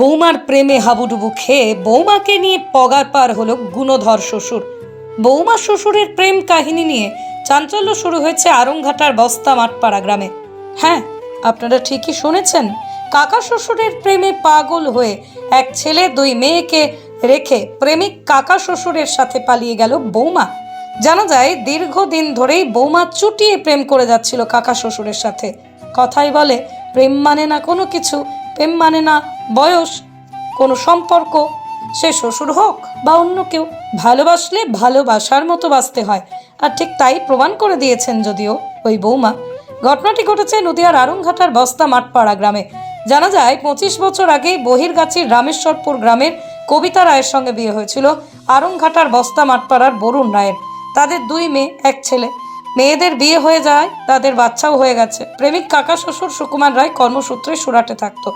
বৌমার প্রেমে হাবুডুবু খেয়ে বৌমাকে নিয়ে পগার পার হলো গুণধর শ্বশুর। বৌমা শ্বশুরের প্রেম কাহিনী নিয়ে চাঞ্চল্য শুরু হয়েছে আরংঘাটার বস্তা মাঠপাড়া গ্রামে। হ্যাঁ আপনারা ঠিকই শুনেছেন, কাকা শ্বশুরের প্রেমে পাগল হয়ে এক ছেলে দুই মেয়েকে রেখে প্রেমিক কাকা শ্বশুরের সাথে পালিয়ে গেল বৌমা। জানা যায়, দীর্ঘদিন ধরেই বৌমা চুটিয়ে প্রেম করে যাচ্ছিল কাকা শ্বশুরের সাথে। কথাই বলে, প্রেম মানে না কোনো কিছু, প্রেম মানে না বয়স, কোনো সম্পর্ক, সে শ্বশুর হোক বা অন্য কেউ, ভালোবাসলে ভালোবাসার মতো বাঁচতে হয়। আর ঠিক তাই প্রমাণ করে দিয়েছেন যদিও ওই বৌমা। ঘটনাটি ঘটেছে নদিয়ার আরংঘাটার বস্তা মাঠপাড়া গ্রামে। জানা যায়, পঁচিশ বছর আগেই বহিরগাছির রামেশ্বরপুর গ্রামের কবিতা রায়ের সঙ্গে বিয়ে হয়েছিল আরংঘাটার বস্তা মাঠপাড়ার বরুণ রায়ের। তাদের দুই মেয়ে, এক ছেলে। মেয়েদের বিয়ে হয়ে যায়, তাদের বাচ্চাও হয়ে গেছে। প্রেমিক কাকা শ্বশুর সুকুমার রায় কর্মসূত্রে সুরাটে থাকতো।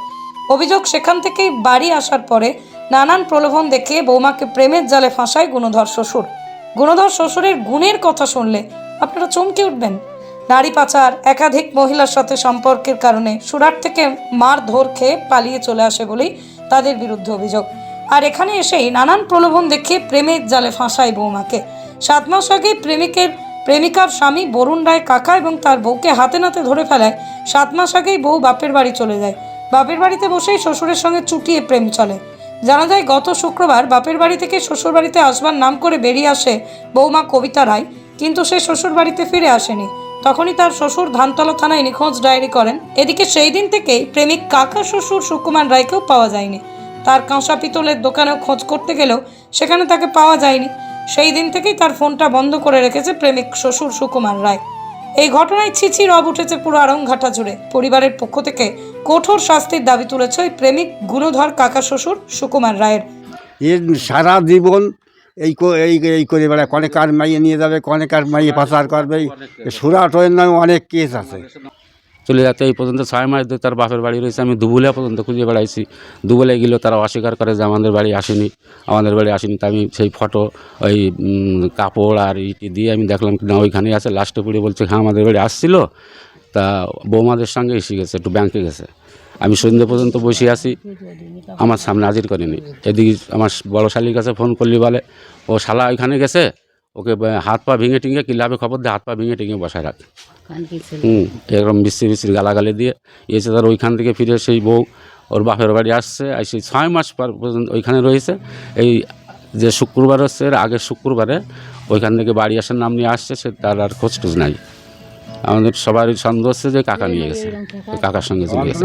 অভিযোগ, সেখান থেকেই বাড়ি আসার পরে নানান প্রলোভন দেখে বৌমাকে প্রেমের জালে ফাঁসায় গুণধর শ্বশুর। গুণধর শ্বশুরের গুণের কথা শুনলে আপনারা চমকে উঠবেন। নারী পাচার, একাধিক মহিলার সাথে সম্পর্কের কারণে সুরাট থেকে মার ধর খেয়ে পালিয়ে চলে আসে বলেই তাদের বিরুদ্ধে অভিযোগ। আর এখানে এসেই নানান প্রলোভন দেখিয়ে প্রেমের জালে ফাঁসায় বৌমাকে। সাত মাস আগে প্রেমিকের, প্রেমিকার স্বামী বরুণ রায় কাকা এবং তার বউকে হাতে নাতে ধরে ফেলায়। সাত মাস আগেই বউ বাপের বাড়ি চলে যায়। বাপের বাড়িতে বসেই শ্বশুরের সঙ্গে চুটিয়ে প্রেম চলে। জানা যায়, গত শুক্রবার বাপের বাড়ি থেকে শ্বশুর বাড়িতে আসবার নাম করে বেরিয়ে আসে বৌমা কবিতা রায়, কিন্তু সে শ্বশুর বাড়িতে ফিরে আসেনি। তখনই তার শ্বশুর ধানতলা থানায় নিখোঁজ ডায়েরি করেন। এদিকে সেই দিন থেকেই প্রেমিক কাকা শ্বশুর সুকুমার রায়কেও পাওয়া যায়নি। তার কাঁসা পিতলের দোকানেও খোঁজ করতে গেলেও সেখানে তাকে পাওয়া যায়নি। সেই দিন থেকেই তার ফোনটা বন্ধ করে রেখেছে প্রেমিক শ্বশুর সুকুমার রায়। এই ঘটনায় ছিছি রব উঠেছে পুরো আরংঘাটা জুড়ে। পরিবারের পক্ষ থেকে কঠোর শাস্তির দাবি তুলেছে ওই প্রেমিক গুণধর কাকা শ্বশুর সুকুমার রায়ের। এ সারা জীবন এই কো- এই এই করে বেড়ায়। কনে কার মাইয়ে নিয়ে যাবে কনে কার মাইয়ে পাচার করবে সুরাট হয়ে নামে অনেক কেস আছে। চলে যাতে এই পর্যন্ত ছয় মাস ধরে তার বাপের বাড়ি রয়েছে। আমি দুবুলিয়া পর্যন্ত খুঁজে বেড়াইছি। দুবুলে গেলেও তারা অস্বীকার করে যে আমাদের বাড়ি আসেনি। আমাদের বাড়ি আসেনি তা আমি সেই ফটো ওই কাপড় আর ইটি দিয়ে আমি দেখলাম কি না ওইখানেই আছে। লাস্টে পড়ে বলছে হ্যাঁ আমাদের বাড়ি আসছিল। তা বৌমাদের সঙ্গে এসে গেছে, একটু ব্যাংকে গেছে। আমি সন্ধ্যে পর্যন্ত বসে আছি, আমার সামনে হাজির করেনি। এদিকে আমার বড় শালির কাছে ফোন করলি বলে, ও শালা ওইখানে গেছে, ওকে হাত পা ভেঙে টিঙে কিলাবে খবর দিয়ে হাত পা ভেঙে টিঙে বসায় রাখে। হুম, এরকম বিশ্রী বিশ্রী গালাগালি দিয়ে এসে তার ওইখান থেকে ফিরে সেই বউ, ওর বাপের বাড়ি আসছে, আর সেই ছয় মাস পর পর্যন্ত ওইখানে রয়েছে। এই যে শুক্রবার হচ্ছে, এর আগের শুক্রবারে ওইখান থেকে বাড়ি আসার নাম নিয়ে আসছে, সে তার আর খোঁজ টোজ নাই। আমাদের সবারই সন্দেহ হচ্ছে যে কাকা নিয়ে গেছে। কাকার সঙ্গে চলে গেছে।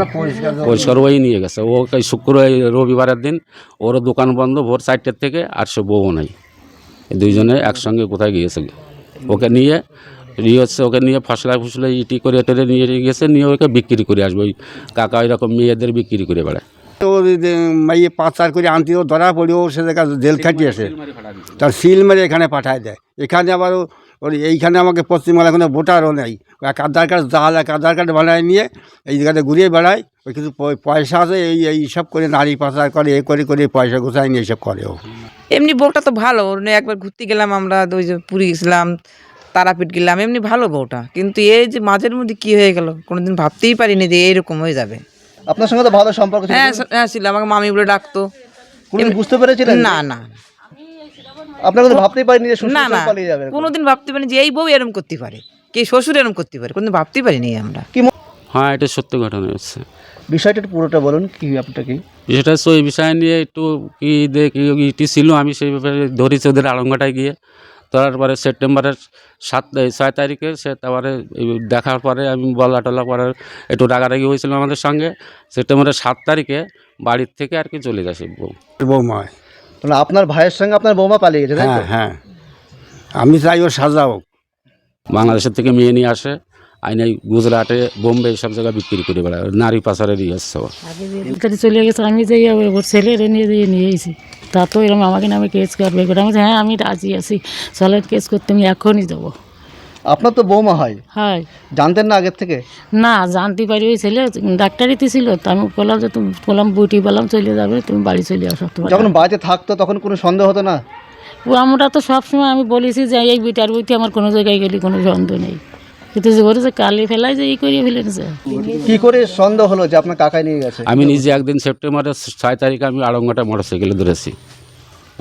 পরিষ্কার ওই নিয়ে গেছে। ও এই শুক্র রবিবারের দিন ওরও দোকান বন্ধ ভোর চারটের থেকে আর সে বউও নাই। দুইজনে একসঙ্গে কোথায় গিয়েছে? ওকে নিয়ে ইয়ে হচ্ছে ওকে নিয়ে ফসলা ফুসলা ইটি করে টেরে নিয়ে গেছে, নিয়ে ওকে বিক্রি করে আসবে। ওই কাকা এরকম মেয়েদের বিক্রি করে বেড়ায়। তো মাইয়ে পাচার করে আনতে ও ধরা পড়েও সে জায়গা জেল খাটিয়ে আসে তার সিল মেরে এখানে পাঠায় দেয়। এখানে আবার ও- ওর এইখানে আমাকে পশ্চিমবাংলা কোনো ভোটারও নেই। এক আধার কার্ড জাল এক আধার কার্ড বানায় নিয়ে এই জায়গাতে ঘুরিয়ে বেড়ায় ওই কিছু পয়সা আছে এই এই সব করে নারী পাচার করে এ করে করে পয়সা গোছায় নিয়ে এসব করে ও। এমনি বউটা তো ভালো ওর একবার ঘুরতে গেলাম আমরা ওই যে পুরী গেছিলাম তারাপীঠ গেলাম এমনি ভালো বউটা কিন্তু এই যে মাঝের মধ্যে কি হয়ে গেল কোনোদিন ভাবতেই পারিনি যে এইরকম হয়ে যাবে। আপনার সঙ্গে তো ভালো সম্পর্ক হ্যাঁ হ্যাঁ ছিল আমাকে মামি বলে ডাকতো। বুঝতে পেরেছিলেন? না না। আপনার কিন্তু ভাবতেই পারিনি যে শ্বশুর না না পালিয়ে যাবে কোনোদিন ভাবতে পারিনি যে এই বউ এরম করতে পারে কে শ্বশুর এরম করতে পারে কোনোদিন ভাবতেই পারিনি আমরা। কি ম- হ্যাঁ এটা সত্য ঘটনা হচ্ছে। বিষয়টা একটু পুরোটা বলুন কি আপনাটা কি? বিষয়টা হচ্ছে ওই বিষয় নিয়ে একটু কি দেখি ইটি ছিল আমি সেই ব্যাপারে ধরেছি ওদের আড়ঙ্গাটায় গিয়ে। ধরার পরে সেপ্টেম্বরের সাত এই ছয় তারিখে সে তারপরে এই দেখার পরে আমি বলা টলা পরে একটু রাগারাগি হয়েছিল আমাদের সঙ্গে। সেপ্টেম্বরের সাত তারিখে বাড়ির থেকে আর কি চলে গেছে বউ। বৌমা। মানে আপনার ভাইয়ের সঙ্গে আপনার বৌমা পালিয়ে গেছে তাই তো? হ্যাঁ হ্যাঁ। আমি চাই ও সাজা হোক। বাংলাদেশের থেকে মেয়ে নিয়ে আসে আইনে গুজরাটে বোম্বে সব জায়গায় বিক্রি করে বেড়ায়। নারী পাচারের হচ্ছে তাড়াতাড়ি চলে গেছে আমি যে ওর ছেলেরে নিয়ে দিয়ে নিয়ে এসেছি তা তো এরকম আমাকে নামে কেস করবে। আমি বলছি, হ্যাঁ আমি রাজি আছি। চলেন কেস করতে আমি এখনই দেবো আপনার তো বৌমা হয়। হয়। জানতেন না আগের থেকে? না জানতে পারি। ওই ছেলে ডাক্তারিতে ছিল তো আমি বললাম যে তুমি বললাম বুটি বললাম চলে যাবে তুমি বাড়ি চলে আসো তোমার যখন বাড়িতে থাকতো তখন কোনো সন্দেহ হতো না? ও আমরা তো সবসময় আমি বলেছি যে এই বিটার বইতে আমার কোনো জায়গায় গেলে কোনো সন্দেহ নেই। কিন্তু যে যে কালি ফেলাই যে ই করিয়ে ফেলেছে কি করে সন্দেহ হলো যে আপনার কাকাই নিয়ে গেছে? আমি নিজে একদিন সেপ্টেম্বরের ছয় তারিখে আমি আড়ঙ্গাটা মোটর সাইকেলে ধরেছি।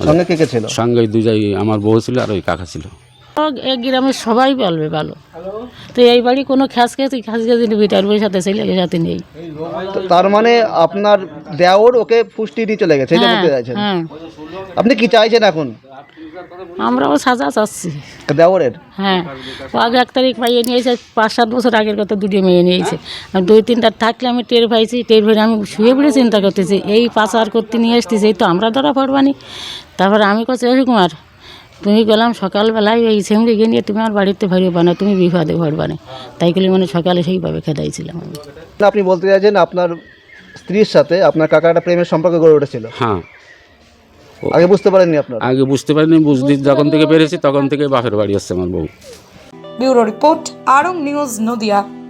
সঙ্গে কে কে ছিল? সঙ্গে আমার বউ ছিল আর ওই কাকা ছিল। এই গ্রামের সবাই বলবে ভালো। তো এই বাড়ি কোনো খ্যাস খেয়েছি খ্যাস খেয়েছি বিটার বই সাথে ছেলেকে সাথে নেই। তো তার মানে আপনার দেওর ওকে পুষ্টি দিয়ে চলে গেছে হ্যাঁ হ্যাঁ। আপনি কি চাইছেন এখন? আমরাও সাজা চাচ্ছি। দেওরের? হ্যাঁ ও আগে এক তারিখ পাইয়ে নিয়েছে পাঁচ সাত বছর আগের কথা দুটো মেয়ে নিয়েছে। আর দুই তিনটা থাকলে আমি টের পাইছি টের পেয়ে আমি শুয়ে পড়ে চিন্তা করতেছি এই পাচার করতে নিয়ে আসতেছি এই তো আমরা ধরা পড়বানি। তারপরে আমি কাছে কুমার তুমি গেলাম সকালবেলায় এই সেমড়িকে নিয়ে তুমি আমার বাড়িতে ভরিবা না তুমি বিপদে ভরবা না তাই করলে মানে সকালে সেইভাবে খেদাইছিলাম আমি। আপনি বলতে চাইছেন আপনার স্ত্রীর সাথে আপনার কাকা একটা প্রেমের সম্পর্ক গড়ে উঠেছিল? হ্যাঁ। আগে বুঝতে পারেননি আপনার? আগে বুঝতে পারিনি বুঝতে যখন থেকে পেরেছি তখন থেকে বাপের বাড়ি আসছে আমার বউ। ব্যুরো রিপোর্ট আরং নিউজ নদিয়া।